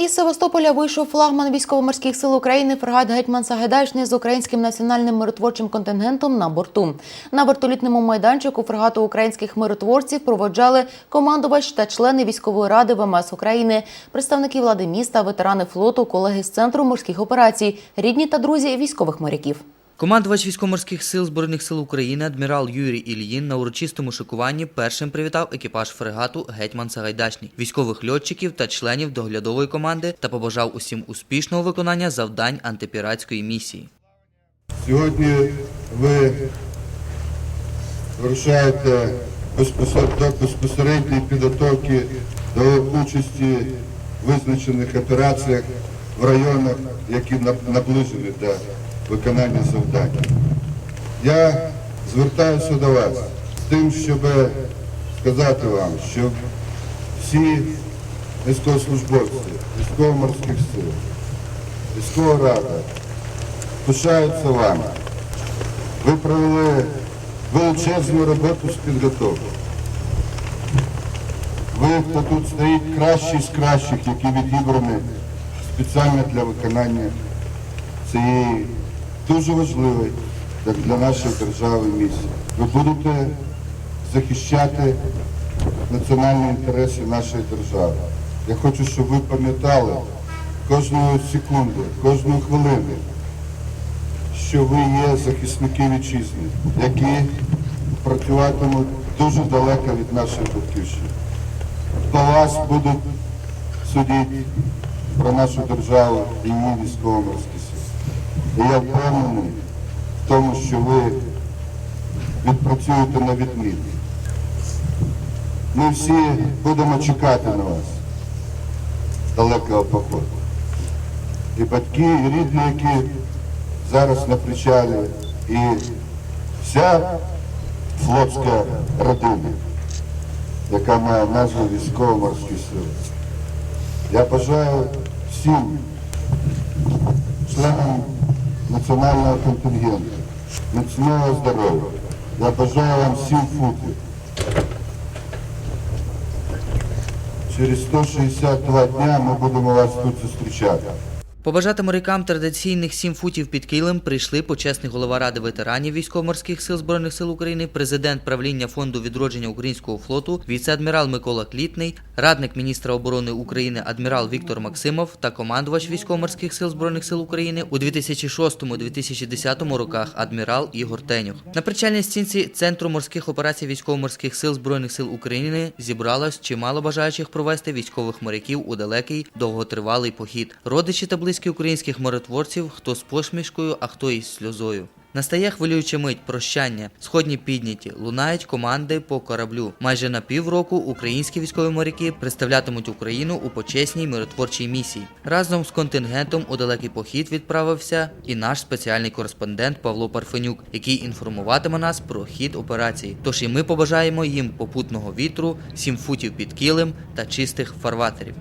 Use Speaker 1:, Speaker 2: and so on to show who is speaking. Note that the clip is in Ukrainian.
Speaker 1: Із Севастополя вийшов флагман військово-морських сил України фрегат Гетьман Сагайдачний з українським національним миротворчим контингентом на борту. На вертолітному майданчику фрегату українських миротворців проводжали командувач та члени військової ради ВМС України, представники влади міста, ветерани флоту, колеги з центру морських операцій, рідні та друзі військових моряків.
Speaker 2: Командувач військово-морських сил Збройних сил України адмірал Юрій Ільїн на урочистому шикуванні першим привітав екіпаж фрегату Гетьман Сагайдачний, військових льотчиків та членів доглядової команди та побажав усім успішного виконання завдань антипіратської місії.
Speaker 3: Сьогодні ви вирушаєте до безпосередньої підготовки до участі в визначених операціях в районах, які наближені до виконання завдань. Я звертаюся до вас з тим, щоб сказати вам, що всі військовослужбовці, військово-морських сил, військова рада пишаються вами. Ви провели величезну роботу з підготовки. Ви, хто тут стоїть, кращі з кращих, які відібрані спеціально для виконання цієї дуже важливої як для нашої держави місії. Ви будете захищати національні інтереси нашої держави. Я хочу, щоб ви пам'ятали кожної секунди, кожної хвилини, що ви є захисники вітчизни, які працюватимуть дуже далеко від нашої батьківщини. По вас будуть судити про нашу державу і її військово-морські сили. І я впевнений в тому, що ви відпрацюєте на відмінно. Ми всі будемо чекати на вас далекого походу. І батьки, і рідні, які зараз на причалі, і вся флотська родина, яка має назву військово-морські сили. Я бажаю всім членам національного контингенту міцного здоров'я. Я бажаю вам сім футів. Через 162 дня ми будемо вас тут зустрічати.
Speaker 2: Побажати морякам традиційних сім футів під килим прийшли почесний голова ради ветеранів військово-морських сил збройних сил України, президент правління фонду відродження українського флоту, віце-адмірал Микола Клітний, радник міністра оборони України адмірал Віктор Максимов та командувач військово-морських сил збройних сил України у 2006-2010 роках адмірал Ігор Тенюх. На причальній стінці центру морських операцій військово-морських сил збройних сил України зібралось чимало бажаючих провести військових моряків у далекий довготривалий похід. Родичі та близькі українських миротворців, хто з посмішкою, а хто із сльозою. Настає хвилююча мить прощання. Сходні підняті, лунають команди по кораблю. Майже на півроку українські військові моряки представлятимуть Україну у почесній миротворчій місії. Разом з контингентом у далекий похід відправився і наш спеціальний кореспондент Павло Парфенюк, який інформуватиме нас про хід операції. Тож і ми побажаємо їм попутного вітру, сім футів під килим та чистих фарватерів.